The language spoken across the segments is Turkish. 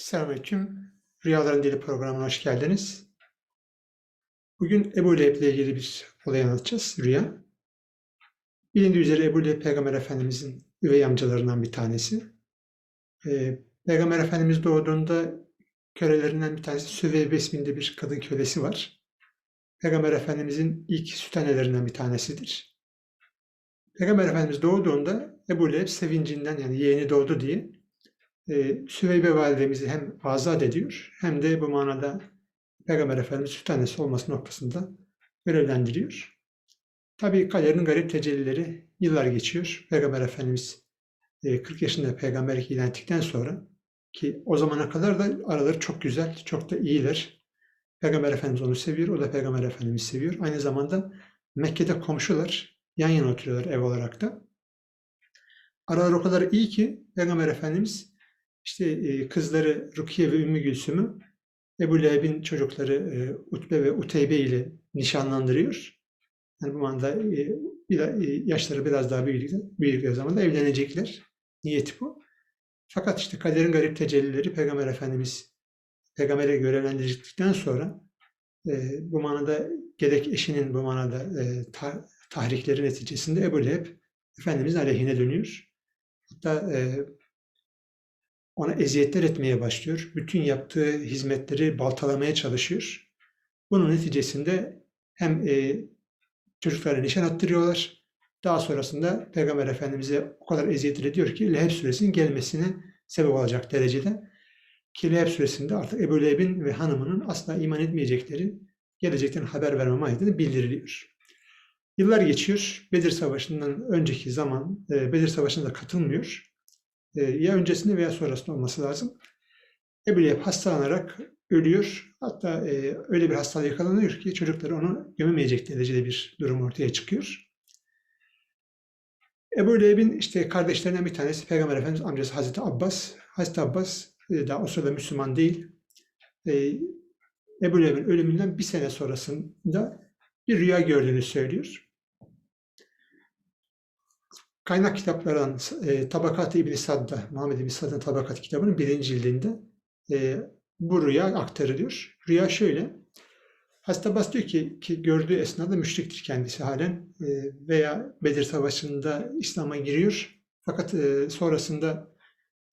Selamünaleyküm. Rüyaların Dili programına hoş geldiniz. Bugün Ebu Leheb ile ilgili bir olay anlatacağız. Rüya. Bilindiği üzere Ebu Leheb Peygamber Efendimizin üvey amcalarından bir tanesi. Ee, Peygamber Efendimiz doğduğunda kölelerinden bir tanesi Süveybe isminde bir kadın kölesi var. Peygamber Efendimizin ilk süt annelerinden bir tanesidir. Peygamber Efendimiz doğduğunda Ebu Leheb sevincinden yani yeğeni doğdu diye e, Süveybe validemizi hem azat ediyor hem de bu manada Peygamber Efendimiz süt annesi olması noktasında görevlendiriyor. Tabii kaderin garip tecellileri yıllar geçiyor. Peygamber Efendimiz e, 40 yaşında peygamberlik ilan ettikten sonra ki o zamana kadar da araları çok güzel, çok da iyiler. Peygamber Efendimiz onu seviyor, o da Peygamber Efendimiz seviyor. Aynı zamanda Mekke'de komşular, yan yana oturuyorlar ev olarak da. Aralar o kadar iyi ki Peygamber Efendimiz işte e, kızları Rukiye ve Ümmü Gülsüm'ü Ebu Leheb'in çocukları e, Utbe ve Uteybe ile nişanlandırıyor. Yani bu anda e, yaşları biraz daha büyüdükleri, zaman da evlenecekler. Niyeti bu. Fakat işte kaderin garip tecellileri Peygamber Efendimiz peygambere görevlendirdikten sonra bu manada gerek eşinin bu manada e, ta- tahrikleri neticesinde Ebu Leheb Efendimizin aleyhine dönüyor. Hatta ona eziyetler etmeye başlıyor. Bütün yaptığı hizmetleri baltalamaya çalışıyor. Bunun neticesinde hem e, çocuklara nişan attırıyorlar. Daha sonrasında Peygamber Efendimiz'e o kadar eziyet ediyor ki Leheb suresinin gelmesine sebep olacak derecede. Ki Leheb suresinde artık Ebu Leheb'in ve hanımının asla iman etmeyecekleri, gelecekten haber verme mahiyetinde bildiriliyor. Yıllar geçiyor. Bedir Savaşı'ndan önceki zaman e, Bedir Savaşı'na da katılmıyor. E, ya öncesinde veya sonrasında olması lazım. Ebu Leheb hastalanarak ölüyor. Hatta e, öyle bir hastalığa yakalanıyor ki çocukları onu gömemeyecek derecede bir durum ortaya çıkıyor. Ebu Leheb'in işte kardeşlerinden bir tanesi Peygamber Efendimiz amcası Hazreti Abbas. Hazreti Abbas e, daha o sırada Müslüman değil. E, Ebu Leheb'in ölümünden bir sene sonrasında bir rüya gördüğünü söylüyor. Kaynak kitaplardan e, Tabakat-ı İbn Sad'da, Muhammed İbn Sad'ın Tabakat kitabının birinci cildinde e, bu rüya aktarılıyor. Rüya şöyle. Hazreti Abbas diyor ki, ki gördüğü esnada müşriktir kendisi halen e, veya Bedir Savaşı'nda İslam'a giriyor. Fakat e, sonrasında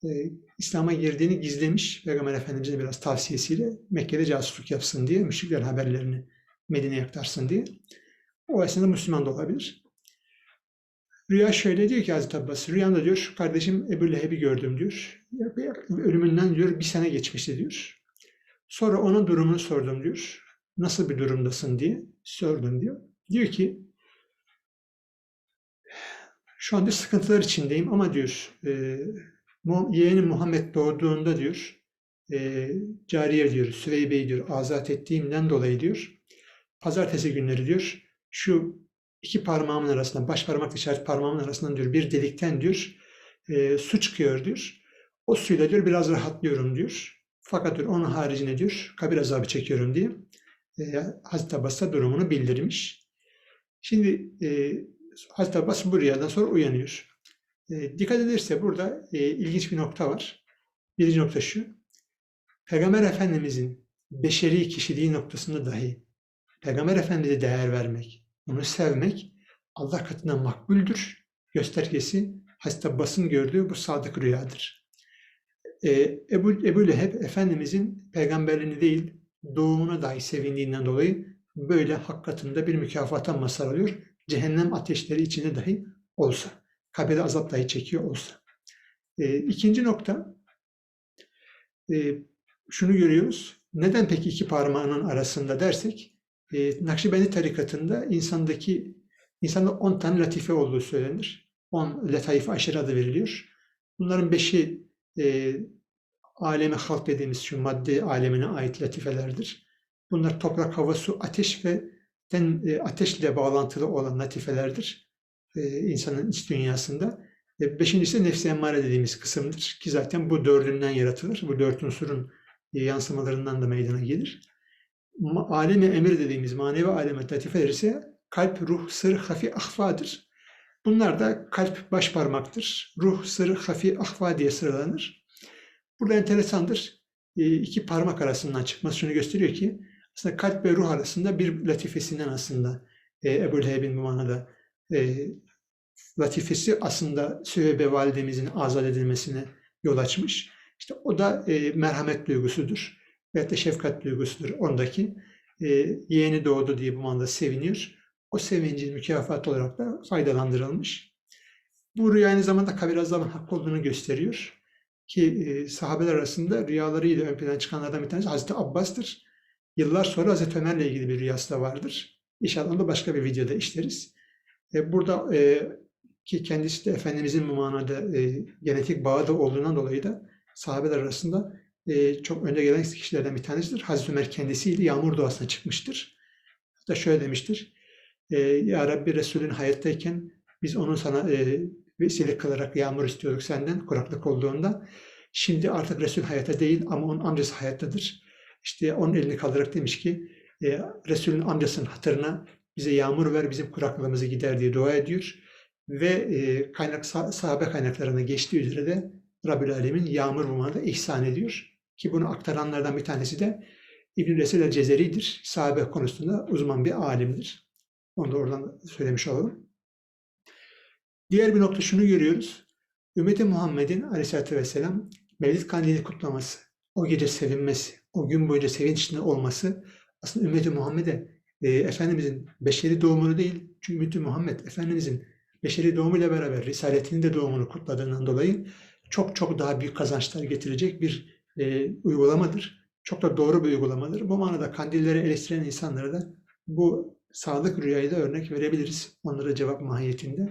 e, İslam'a girdiğini gizlemiş Peygamber Efendimiz'in biraz tavsiyesiyle Mekke'de casusluk yapsın diye, müşriklerin haberlerini Medine'ye aktarsın diye. O esnada Müslüman da olabilir. Rüya şöyle diyor ki Hazreti Abbas, rüyamda diyor kardeşim Ebu Leheb'i gördüm diyor. Ölümünden diyor bir sene geçmişti diyor. Sonra onun durumunu sordum diyor. Nasıl bir durumdasın diye sordum diyor. Diyor ki şu anda sıkıntılar içindeyim ama diyor e, yeğenim Muhammed doğduğunda diyor cariye diyor Süveybe'yi diyor azat ettiğimden dolayı diyor pazartesi günleri diyor şu iki parmağımın arasından baş parmakla işaret parmağımın arasından diyor bir delikten diyor e, su çıkıyor diyor. O suyla diyor biraz rahatlıyorum diyor. Fakat diyor onun haricinde diyor kabir azabı çekiyorum diye e, Hazreti Abbas'a durumunu bildirmiş. Şimdi e, Hazreti Abbas bu rüyadan sonra uyanıyor. E, dikkat edilirse burada e, ilginç bir nokta var. Birinci nokta şu. Peygamber Efendimizin beşeri kişiliği noktasında dahi Peygamber Efendimiz'e değer vermek, onu sevmek Allah katında makbuldür. Göstergesi Hazreti Abbas'ın gördüğü bu sadık rüyadır. Ee, Ebu, Ebu Leheb Efendimizin peygamberliğini değil doğumuna dahi sevindiğinden dolayı böyle hak katında bir mükafata mazhar oluyor. Cehennem ateşleri içinde dahi olsa. Kabirde azap dahi çekiyor olsa. Ee, ikinci nokta e, şunu görüyoruz. Neden peki iki parmağının arasında dersek e, Nakşibendi tarikatında insandaki insanda 10 tane latife olduğu söylenir. 10 letaif aşırı adı veriliyor. Bunların beşi e, aleme halk dediğimiz şu madde alemine ait latifelerdir. Bunlar toprak, hava, su, ateş ve ten, e, ateşle bağlantılı olan latifelerdir e, insanın iç dünyasında. E, beşincisi nefsi emmare dediğimiz kısımdır ki zaten bu dördünden yaratılır. Bu dört unsurun e, yansımalarından da meydana gelir alemi emir dediğimiz manevi aleme latifeler ise kalp, ruh, sır, hafi, ahfadır. Bunlar da kalp baş parmaktır. Ruh, sır, hafi, ahfa diye sıralanır. Burada enteresandır. e, iki parmak arasından çıkması şunu gösteriyor ki aslında kalp ve ruh arasında bir latifesinden aslında e, Ebu Leheb'in bu manada e, latifesi aslında Süheybe validemizin azat edilmesine yol açmış. İşte o da e, merhamet duygusudur. Veyahut da şefkat duygusudur ondaki. E, yeğeni doğdu diye bu manada seviniyor. O sevincin mükafatı olarak da faydalandırılmış. Bu rüya aynı zamanda kabir azabın hakkı olduğunu gösteriyor. Ki e, sahabeler arasında rüyalarıyla ön plana çıkanlardan bir tanesi Hazreti Abbas'tır. Yıllar sonra Hazreti Ömer'le ilgili bir rüyası da vardır. İnşallah onu da başka bir videoda işleriz. E, burada e, ki kendisi de Efendimizin bu manada e, genetik bağı da olduğundan dolayı da sahabeler arasında e, çok önde gelen kişilerden bir tanesidir. Hazreti Ömer kendisiyle yağmur duasına çıkmıştır. Hatta şöyle demiştir. E, ya Rabbi Resulün hayattayken biz onun sana e, vesile kılarak yağmur istiyorduk senden kuraklık olduğunda. Şimdi artık Resul hayatta değil ama onun amcası hayattadır. İşte onun elini kaldırarak demiş ki e, Resulün amcasının hatırına bize yağmur ver bizim kuraklığımızı gider diye dua ediyor. Ve e, kaynak sah- sahabe kaynaklarına geçtiği üzere de Rabbül Alemin yağmur bulmada ihsan ediyor. Ki bunu aktaranlardan bir tanesi de İbn-i Resul el-Cezeri'dir. Sahabe konusunda uzman bir alimdir. Onu da oradan söylemiş olalım. Diğer bir nokta şunu görüyoruz. Ümmeti Muhammed'in aleyhissalatü vesselam Mevlid Kandili kutlaması, o gece sevinmesi, o gün boyunca sevinç içinde olması aslında ümmeti Muhammed'e e, Efendimizin beşeri doğumunu değil, çünkü ümmeti Muhammed Efendimizin beşeri doğumuyla beraber Risaletinin de doğumunu kutladığından dolayı çok çok daha büyük kazançlar getirecek bir e, uygulamadır. Çok da doğru bir uygulamadır. Bu manada kandilleri eleştiren insanlara da bu sağlık rüyayı da örnek verebiliriz. Onlara cevap mahiyetinde.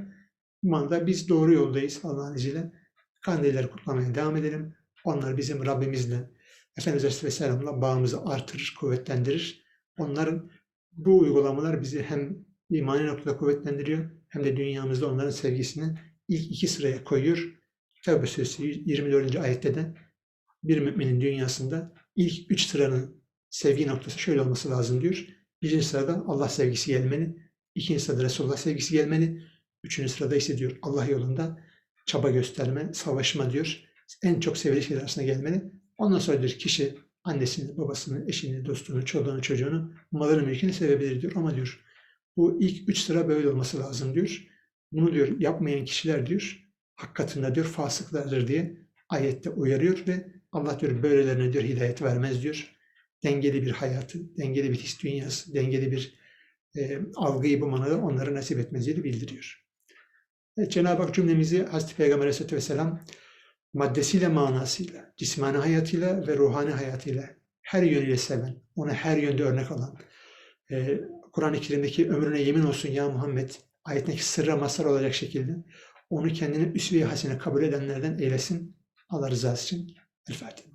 Bu manada biz doğru yoldayız Allah'ın izniyle. Kandilleri kutlamaya devam edelim. Onlar bizim Rabbimizle, Efendimiz Aleyhisselam'la bağımızı artırır, kuvvetlendirir. Onların bu uygulamalar bizi hem imani noktada kuvvetlendiriyor hem de dünyamızda onların sevgisini ilk iki sıraya koyuyor. Tevbe suresi 24. ayette de bir müminin dünyasında ilk üç sıranın sevgi noktası şöyle olması lazım diyor. Birinci sırada Allah sevgisi gelmeli. ikinci sırada Resulullah sevgisi gelmeli. Üçüncü sırada ise diyor Allah yolunda çaba gösterme, savaşma diyor. En çok sevilen şeyler arasında gelmeli. Ondan sonra diyor kişi annesini, babasını, eşini, dostunu, çoluğunu, çocuğunu, malını, mülkünü sevebilir diyor. Ama diyor bu ilk üç sıra böyle olması lazım diyor. Bunu diyor yapmayan kişiler diyor hak katında diyor fasıklardır diye ayette uyarıyor ve Allah diyor böylelerine diyor hidayet vermez diyor. Dengeli bir hayatı, dengeli bir his dünyası, dengeli bir e, algıyı bu manada onlara nasip etmez diye bildiriyor. Evet, Cenab-ı Hak cümlemizi Hazreti Peygamber Aleyhisselatü Vesselam maddesiyle manasıyla, cismani hayatıyla ve ruhani hayatıyla her yönüyle seven, ona her yönde örnek alan, e, Kur'an-ı Kerim'deki ömrüne yemin olsun ya Muhammed ayetindeki sırra mazhar olacak şekilde onu kendine üsve-i hasene kabul edenlerden eylesin. Allah rızası için. El Fatiha.